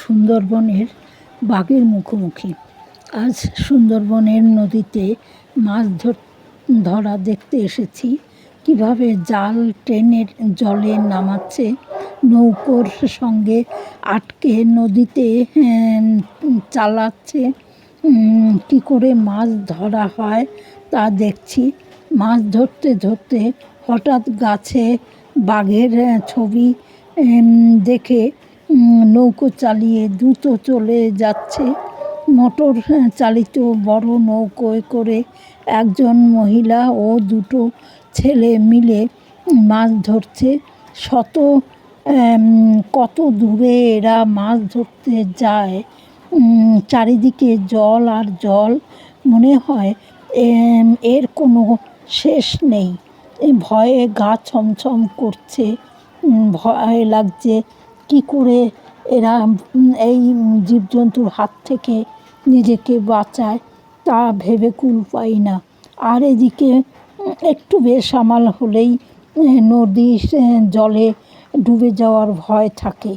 সুন্দরবনের বাঘের মুখোমুখি। আজ সুন্দরবনের নদীতে মাছ ধর দেখতে এসেছি। কীভাবে জাল টেনে জলে নামাচ্ছে, নৌকোর সঙ্গে আটকে নদীতে চালাচ্ছে কী করে মাছ ধরা হয় তা দেখছি। মাছ ধরতে ধরতে হঠাৎ গাছে বাঘের ছবি দেখে নৌকো চালিয়ে দ্রুত চলে যাচ্ছে। মোটর চালিত বড় নৌকোয় করে একজন মহিলা ও দুটো ছেলে মিলে মাছ ধরছে। শত কত দূরে এরা মাছ ধরতে যায়। চারিদিকে জল আর জল মনে হয় এর কোনো শেষ নেই। ভয়ে গা ছমছম করছে। ভয় লাগছে কী করে এরা এই জীবজন্তুর হাত থেকে নিজেকে বাঁচায় তা ভেবে কুল পাই না। আর এদিকে একটু বেসামাল হলেই নদী জলে ডুবে যাওয়ার ভয় থাকে।